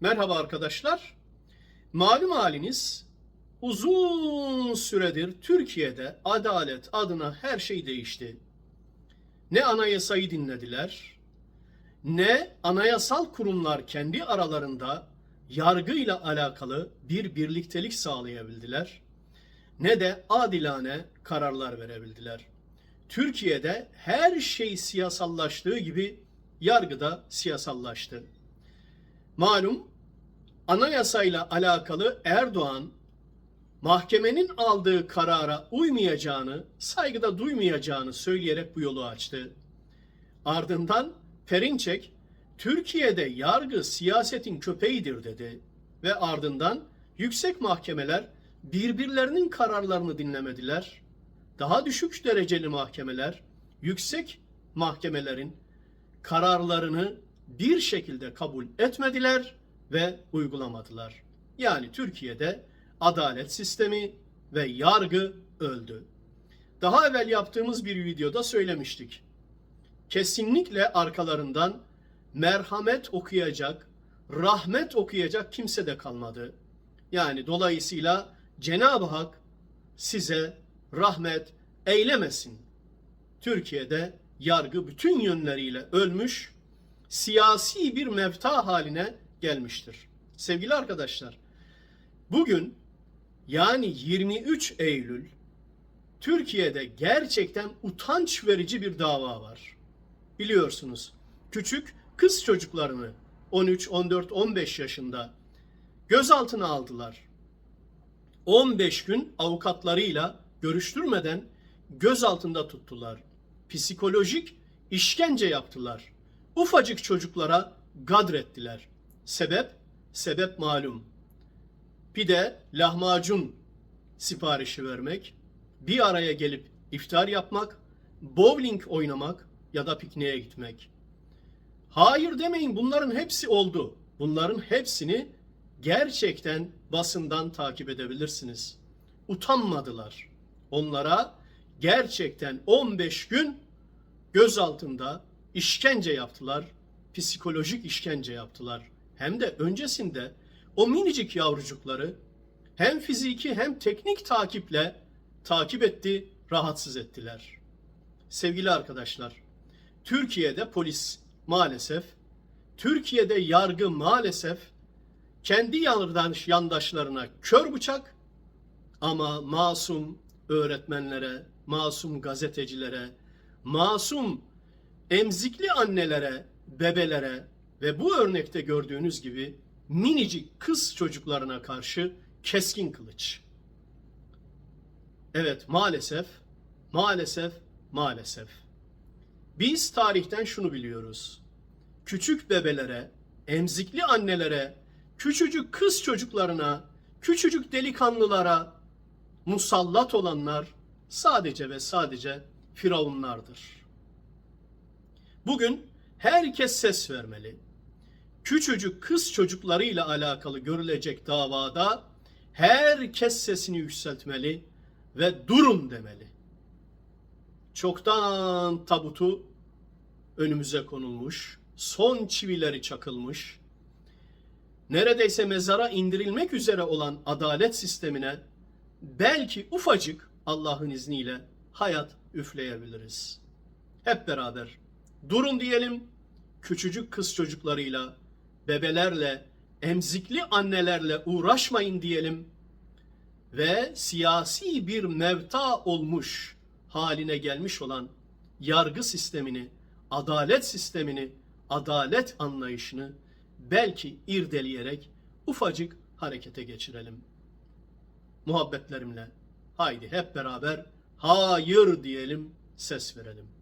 Merhaba arkadaşlar. Malum haliniz uzun süredir Türkiye'de adalet adına her şey değişti. Ne anayasayı dinlediler, ne anayasal kurumlar kendi aralarında yargıyla alakalı bir birliktelik sağlayabildiler, ne de adilane kararlar verebildiler. Türkiye'de her şey siyasallaştığı gibi yargıda siyasallaştı. Malum anayasayla alakalı Erdoğan mahkemenin aldığı karara uymayacağını, saygıda duymayacağını söyleyerek bu yolu açtı. Ardından Perinçek Türkiye'de yargı siyasetin köpeğidir dedi ve ardından yüksek mahkemeler birbirlerinin kararlarını dinlemediler. Daha düşük dereceli mahkemeler yüksek mahkemelerin kararlarını bir şekilde kabul etmediler ve uygulamadılar. Yani Türkiye'de adalet sistemi ve yargı öldü. Daha evvel yaptığımız bir videoda söylemiştik. Kesinlikle arkalarından merhamet okuyacak, rahmet okuyacak kimse de kalmadı. Yani dolayısıyla Cenab-ı Hak size rahmet eylemesin. Türkiye'de yargı bütün yönleriyle ölmüş, siyasi bir mevta haline gelmiştir. Sevgili arkadaşlar, bugün yani 23 Eylül Türkiye'de gerçekten utanç verici bir dava var. Biliyorsunuz küçük kız çocuklarını 13, 14, 15 yaşında gözaltına aldılar. 15 gün avukatlarıyla görüştürmeden gözaltında tuttular. Psikolojik işkence yaptılar. Ufacık çocuklara gadrettiler. Sebep? Sebep malum. Pide, lahmacun siparişi vermek, bir araya gelip iftar yapmak, bowling oynamak ya da pikniğe gitmek. Hayır demeyin bunların hepsi oldu. Bunların hepsini gerçekten basından takip edebilirsiniz. Utanmadılar. Onlara gerçekten 15 gün göz altında işkence yaptılar. Psikolojik işkence yaptılar. Hem de öncesinde o minicik yavrucukları hem fiziki hem teknik takiple takip etti, rahatsız ettiler. Sevgili arkadaşlar, Türkiye'de polis maalesef, Türkiye'de yargı maalesef kendi yandaş yandaşlarına kör bıçak ama masum öğretmenlere, masum gazetecilere, masum emzikli annelere, bebelere ve bu örnekte gördüğünüz gibi minicik kız çocuklarına karşı keskin kılıç. Evet maalesef, maalesef, maalesef. Biz tarihten şunu biliyoruz. Küçük bebelere, emzikli annelere, küçücük kız çocuklarına, küçücük delikanlılara musallat olanlar sadece ve sadece firavunlardır. Bugün herkes ses vermeli. Küçücük kız çocuklarıyla alakalı görülecek davada herkes sesini yükseltmeli ve durun demeli. Çoktan tabutu önümüze konulmuş, son çivileri çakılmış, neredeyse mezara indirilmek üzere olan adalet sistemine belki ufacık Allah'ın izniyle hayat üfleyebiliriz. Hep beraber durun diyelim, küçücük kız çocuklarıyla, bebelerle, emzikli annelerle uğraşmayın diyelim ve siyasi bir mevta olmuş haline gelmiş olan yargı sistemini, adalet sistemini, adalet anlayışını belki irdeleyerek ufacık harekete geçirelim. Muhabbetlerimle haydi hep beraber hayır diyelim, ses verelim.